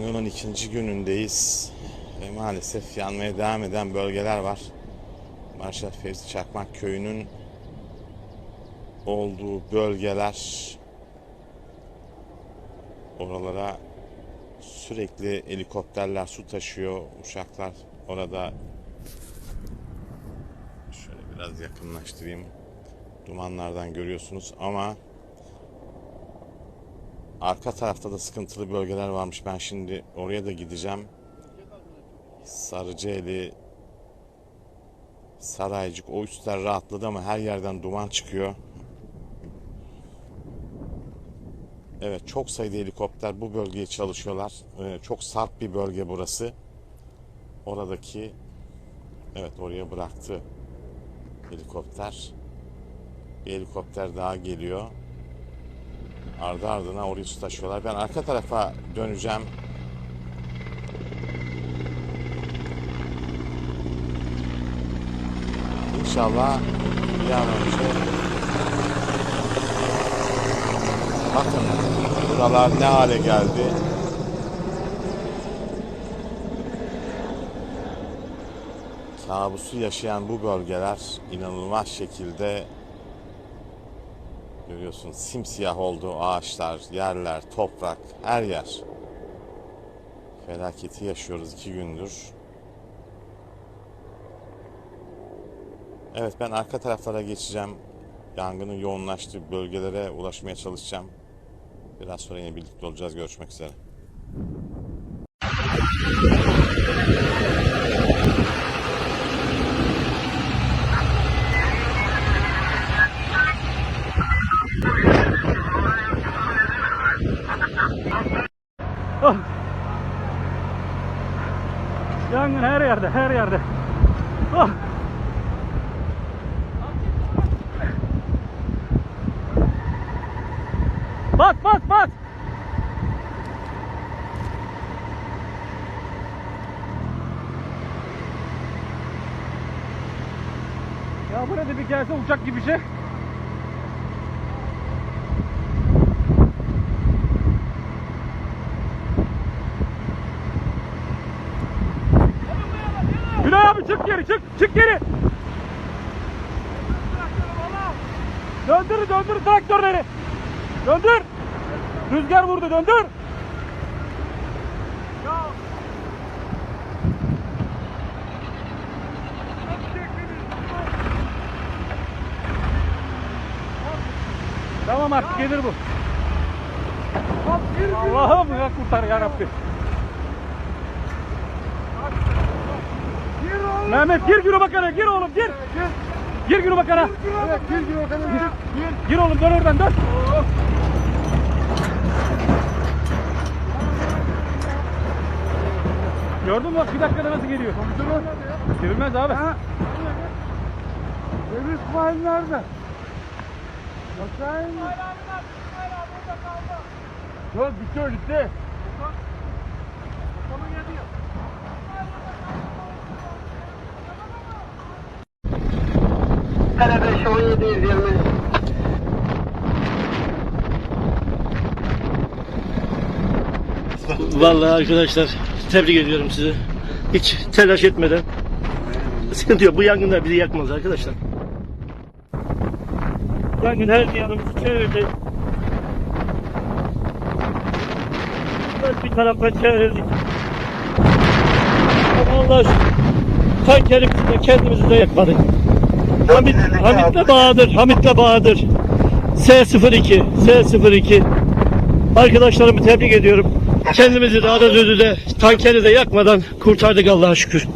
Yangının ikinci günündeyiz ve maalesef yanmaya devam eden bölgeler var. Marşal Fevzi Çakmak Köyü'nün olduğu bölgeler oralara sürekli helikopterler su taşıyor, uçaklar orada şöyle biraz yakınlaştırayım. Dumanlardan görüyorsunuz ama Arka tarafta da sıkıntılı bölgeler varmış. Ben şimdi oraya da gideceğim. Sarıcıeli, Saraycık o üstler rahatladı ama her yerden duman çıkıyor. Evet çok sayıda helikopter bu bölgeye çalışıyorlar. Ee, çok sarp bir bölge burası. Oradaki evet oraya bıraktı helikopter. Bir helikopter daha geliyor ardı ardına oraya su taşıyorlar. Ben arka tarafa döneceğim. İnşallah bir an önce bakın buralar ne hale geldi. Kabusu yaşayan bu bölgeler inanılmaz şekilde Görüyorsun simsiyah oldu ağaçlar, yerler, toprak, her yer. Felaketi yaşıyoruz iki gündür. Evet ben arka taraflara geçeceğim. Yangının yoğunlaştığı bölgelere ulaşmaya çalışacağım. Biraz sonra yine birlikte olacağız. Görüşmek üzere. Yangın her yerde, her yerde. Ah. Bas, bas, bas. Ya burada bir gelse uçak gibi şey. Günay abi çık geri çık çık geri. Döndür döndür traktörleri. Döndür. Rüzgar vurdu döndür. Tamam artık gelir bu. Allah'ım ya kurtar ya Rabbi. Mehmet gir Gürü Bakan'a gir oğlum gir. Gir Gürü Bakan'a. Evet, gir gir bakalım. Gir. Gir. Gir oğlum dön oradan dön. Gördün mü bak bir dakikada nasıl geliyor. Girilmez abi. Ha? Ev İsmail nerede? Bakayım. Yok gitti o gitti. Kale 5 1720. Vallahi arkadaşlar tebrik ediyorum sizi. Hiç telaş etmeden. Sıkıntı yok. Bu yangınlar bizi yakmaz arkadaşlar. Yangın her yanımızı çevirdi. Bir. Ama Allah aşkına tankerimizde kendimizi de yakmadık. Hamit, Hamit'le Bahadır, Hamit'le Bahadır. S02, S02. Arkadaşlarımı tebrik ediyorum. Kendimizi de Arazözü de tankeri de yakmadan kurtardık Allah'a şükür.